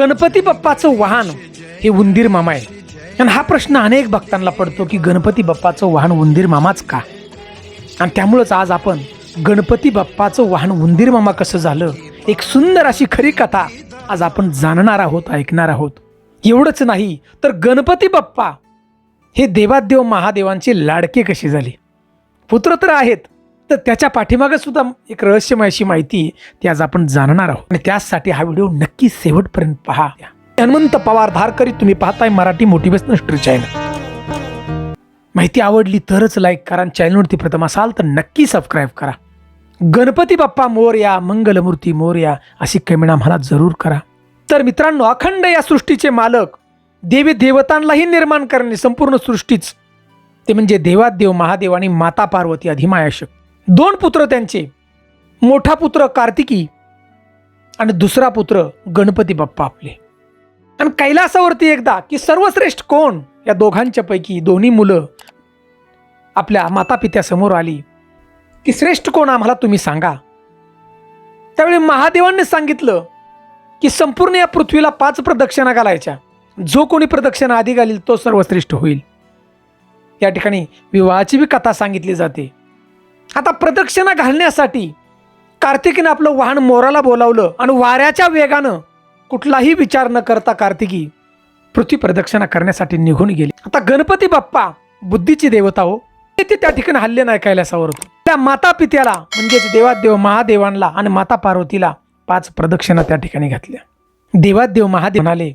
गणपती बाप्पाचं वाहन हे उंदीर मामा आहे आणि हा प्रश्न अनेक भक्तांना पडतो की गणपती बाप्पाचं वाहन उंदीर मामाच का? आणि त्यामुळंच आज आपण गणपती बाप्पाचं वाहन उंदीर मामा कसं झालं एक सुंदर अशी खरी कथा आज आपण जाणणार आहोत ऐकणार आहोत. एवढंच नाही तर गणपती बाप्पा हे देवादेव महादेवांचे लाडके कसे झाले? पुत्र तर आहेत तर त्याच्या पाठीमागे सुद्धा एक रहस्यमय अशी माहिती ती आज आपण जाणणार आहोत. आणि त्यासाठी हा व्हिडिओ नक्की शेवटपर्यंत पहा. हनुमंत पवार धारकरी तुम्ही पाहताय मराठी मोटिवेशनल स्टोरी चॅनल. माहिती आवडली तरच लाईक करा आणि चॅनलवरती प्रथम असाल तर नक्की सबस्क्राईब करा. गणपती बाप्पा मोरया मंगलमूर्ती मोरया अशी कमेंट आम्हाला जरूर करा. तर मित्रांनो अखंड या सृष्टीचे मालक देवी देवतांनाही निर्माण करणे संपूर्ण सृष्टीच. ते म्हणजे देवादेव महादेव आणि माता पार्वती अधिमायाशक दोन पुत्र त्यांचे मोठा पुत्र कार्तिकी आणि दुसरा पुत्र गणपती बाप्पा आपले. आणि कैलासावरती एकदा की सर्वश्रेष्ठ कोण या दोघांच्या पैकी दोन्ही मुलं आपल्या माता पित्यासमोर आली की श्रेष्ठ कोण आम्हाला तुम्ही सांगा. त्यावेळी महादेवांनी सांगितलं की संपूर्ण या पृथ्वीला पाच प्रदक्षिणा घालायच्या. जो कोणी प्रदक्षिणा आधी घालील तो सर्वश्रेष्ठ होईल. या ठिकाणी विवाहाची बी कथा सांगितली जाते. आता प्रदक्षिणा घालण्यासाठी कार्तिकीनं आपलं वाहन मोराला बोलावलं आणि वाऱ्याच्या वेगानं कुठलाही विचार न करता कार्तिकी पृथ्वी प्रदक्षिणा करण्यासाठी निघून गेली. आता गणपती बाप्पा बुद्धीची देवता हो ते त्या ठिकाणी हल्ले नाही कैलासावर होतो त्या माता पित्याला म्हणजेच देवादेव महादेवांना आणि माता पार्वतीला पाच प्रदक्षिणा त्या ठिकाणी घातल्या. देवादेव महादेव म्हणाले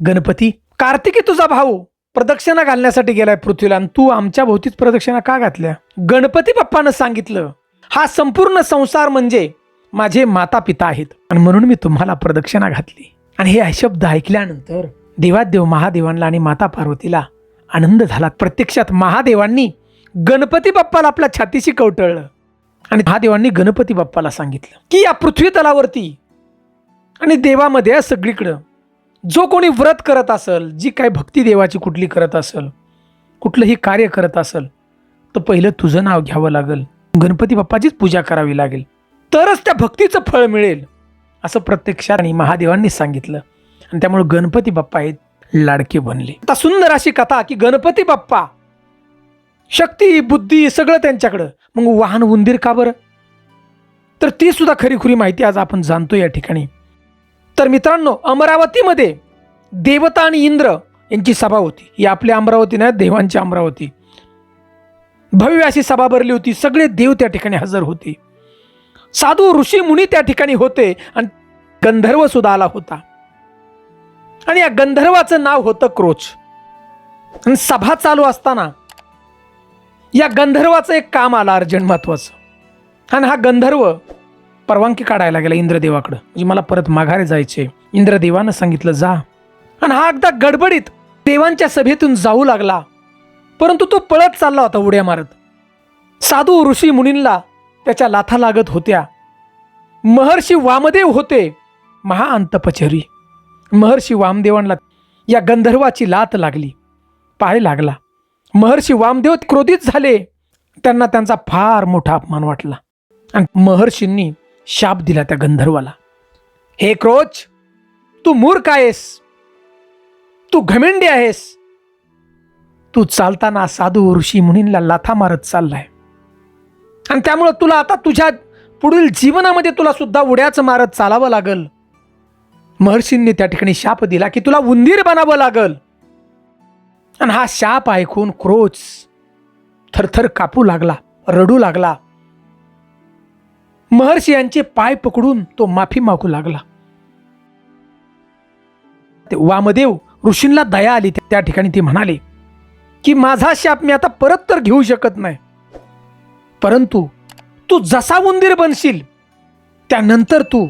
गणपती कार्तिकी तुझा भाऊ प्रदक्षिणा घालण्यासाठी गेलाय पृथ्वीला. आणि तू आमच्या भोवतीच प्रदक्षिणा का घातल्या? गणपती बाप्पानं सांगितलं हा संपूर्ण संसार म्हणजे माझे माता पिता आहेत. आणि म्हणून मी तुम्हाला प्रदक्षिणा घातली. आणि हे शब्द ऐकल्यानंतर देवादेव महादेवांना आणि माता पार्वतीला आनंद झाला. प्रत्यक्षात महादेवांनी गणपती बाप्पाला आपल्या छातीशी कवटळलं. आणि महादेवांनी गणपती बाप्पाला सांगितलं की या पृथ्वी तलावरती आणि देवामध्ये सगळीकडं. जो कोणी व्रत करत असेल जी काय भक्ती देवाची कुठली करत असेल कुठलंही कार्य करत असेल तर पहिलं तुझं नाव घ्यावं लागेल. गणपती बाप्पाचीच पूजा करावी लागेल. तरच त्या भक्तीचं फळ मिळेल असं प्रत्यक्षात आणि महादेवांनी सांगितलं. आणि त्यामुळे गणपती बाप्पा हे लाडके बनले. आता सुंदर अशी कथा की गणपती बाप्पा शक्ती बुद्धी सगळं त्यांच्याकडं. मग वाहन उंदीर का बरं? तर ती सुद्धा खरीखुरी माहिती आज आपण जाणतो या ठिकाणी. तर मित्रांनो अमरावतीमध्ये देवता आणि इंद्र यांची सभा होती. ही आपल्या अमरावती नाही देवांची अमरावती. भव्य अशी सभा भरली होती. सगळे देव त्या ठिकाणी हजर होते. साधू ऋषी मुनी त्या ठिकाणी होते आणि गंधर्व सुद्धा आला होता. आणि या गंधर्वाचं नाव होतं क्रोच. आणि सभा चालू असताना या गंधर्वाचं एक काम आलं अर्जंट महत्वाचं. आणि हा गंधर्व परवानगी काढायला गेला इंद्रदेवाकडं. म्हणजे मला परत माघारे जायचे इंद्रदेवानं सांगितलं जा. आणि हा अगदा गडबडीत देवांच्या सभेतून जाऊ लागला. परंतु तो पळत चालला होता उड्या मारत. साधू ऋषी मुनींला त्याच्या लाथा लागत होत्या. महर्षी वामदेव होते. महाअंतपचरी महर्षी वामदेवांना या गंधर्वाची लात लागली. पाय लागला. महर्षी वामदेव क्रोधित झाले. त्यांना त्यांचा फार मोठा अपमान वाटला. आणि महर्षींनी शाप दिला त्या गंधर्वाला. हे क्रोच तू मूर्ख आहेस. तू घमेंडी आहेस. तू चालताना साधू ऋषी मुनींना लाथा मारत चाललाय. आणि त्यामुळं तुला आता तुझ्या पुढील जीवनामध्ये तुला सुद्धा उड्याच मारत चालावं लागल. महर्षींनी त्या ठिकाणी शाप दिला की तुला उंदीर बनावं लागल. आणि हा शाप ऐकून क्रोच थरथर कापू लागला रडू लागला. महर्षी यांचे पाय पकडून तो माफी मागू लागला. ते वामदेव ऋषींना दया आली त्या ठिकाणी ती म्हणाले की माझा शाप मी आता परत तर घेऊ शकत नाही. परंतु तू जसा उंदीर बनशील त्यानंतर तू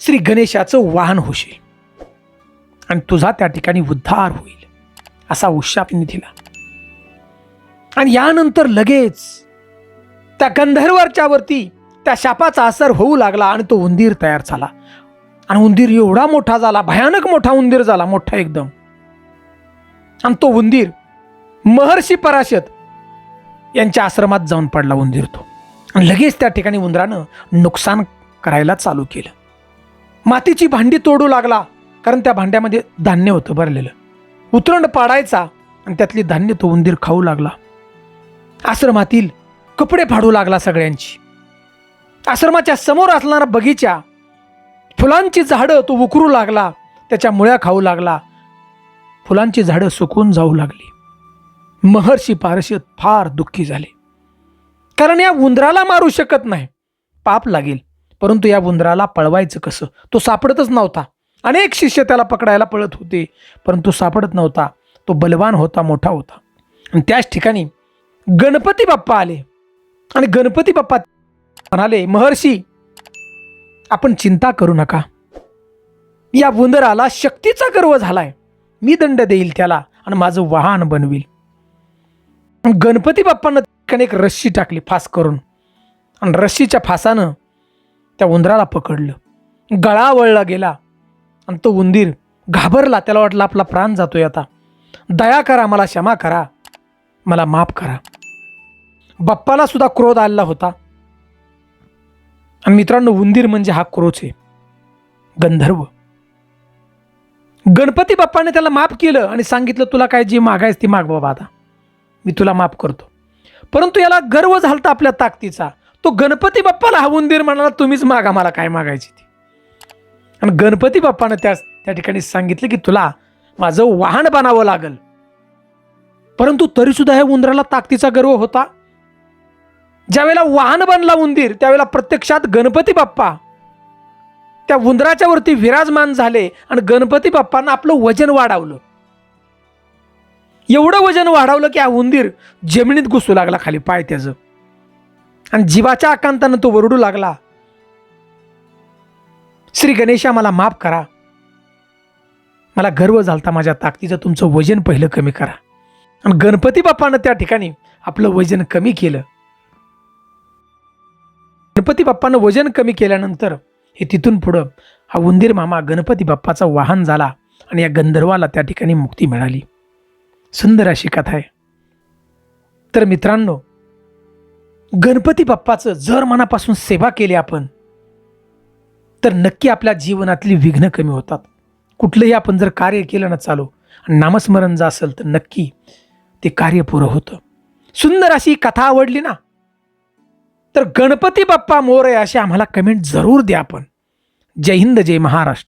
श्री गणेशाचं वाहन होशील आणि तुझा त्या ठिकाणी उद्धार होईल असा उशाप दिला. आणि यानंतर लगेच त्या गंधर्वरच्यावरती वरती त्या शापाचा असर होऊ लागला आणि तो उंदीर तयार झाला. आणि उंदीर एवढा मोठा झाला भयानक मोठा उंदीर झाला मोठा एकदम. आणि तो उंदीर महर्षी पराशत यांच्या आश्रमात जाऊन पडला उंदीर तो. आणि लगेच त्या ठिकाणी उंदरानं नुकसान करायला चालू केलं. मातीची भांडी तोडू लागला कारण त्या भांड्यामध्ये धान्य होतं भरलेलं. उतरंड पाडायचा आणि त्यातली धान्य तो उंदीर खाऊ लागला. आश्रमातील कपडे फाडू लागला सगळ्यांची. आश्रमाच्या समोर असणारा बगीचा फुलांची झाडं तो उकरू लागला त्याच्या मुळ्या खाऊ लागला. फुलांची झाडं सुकून जाऊ लागली. महर्षी पारशीत फार दुःखी झाले. कारण या उंदराला मारू शकत नाही. पाप लागेल. परंतु या उंदराला पळवायचं कसं? तो सापडतच नव्हता. अनेक शिष्य त्याला पकडायला पळत होते. परंतु सापडत नव्हता. तो बलवान होता मोठा होता. आणि त्याच ठिकाणी गणपती बाप्पा आले. आणि गणपती बाप्पा म्हणाले महर्षी आपण चिंता करू नका. या उंदराला शक्तीचा गर्व झालाय. मी दंड देईल त्याला आणि माझं वाहन बनवील. गणपती बाप्पानं एक रस्सी टाकली फास करून आणि रस्सीच्या फासानं त्या उंदराला पकडलं. गळा वळला गेला आणि तो उंदीर घाबरला. त्याला वाटलं आपला प्राण जातोय आता. दया करा मला क्षमा करा. मला माफ करा. बाप्पाला सुद्धा क्रोध आलेला होता. आणि मित्रांनो उंदीर म्हणजे हा क्रोच. आहे गंधर्व. गणपती बाप्पाने त्याला माफ केलं आणि सांगितलं तुला काय जी मागायच ती माग बाबा आता. मी तुला माफ करतो. परंतु याला गर्व झालता आपल्या ताकदीचा. तो गणपती बाप्पाला हा उंदीर म्हणाला तुम्हीच मागा मला काय मागायची ती? आणि गणपती बाप्पानं त्या त्या ठिकाणी सांगितलं की तुला माझं वाहन बनावं लागल. परंतु तरीसुद्धा ह्या उंदराला ताकदीचा गर्व होता. ज्यावेळेला वाहन बनला उंदीर त्यावेळेला प्रत्यक्षात गणपती बाप्पा. त्या उंदराच्या वरती विराजमान झाले आणि गणपती बाप्पानं आपलं वजन वाढवलं. एवढं वजन वाढवलं की हा उंदीर जमिनीत घुसू लागला खाली पाय त्याचं. आणि जीवाच्या आकांतानं तो वरडू लागला. श्री गणेशा मला माफ करा. मला गर्व झालता माझ्या ताकदीचं तुमचं वजन पहिलं कमी करा. आणि गणपती बाप्पानं त्या ठिकाणी आपलं वजन कमी केलं. गणपती बाप्पानं वजन कमी केल्यानंतर हे तिथून पुढं हा उंदीर मामा गणपती बाप्पाचा वाहन झाला आणि या गंधर्वाला त्या ठिकाणी मुक्ती मिळाली. सुंदर अशी कथा आहे. तर मित्रांनो गणपती बाप्पाचं जर मनापासून सेवा केली आपण तर नक्की आपल्या जीवनातली विघ्न कमी होतात. कुठलंही आपण जर कार्य केलं ना चालू आणि नामस्मरण जर असेल तर नक्की ते कार्य पुरं होतं. सुंदर अशी कथा आवडली ना तर गणपती बाप्पा मोर आहे अशी आम्हाला कमेंट जरूर द्या आपण जय हिंद जय महाराष्ट्र.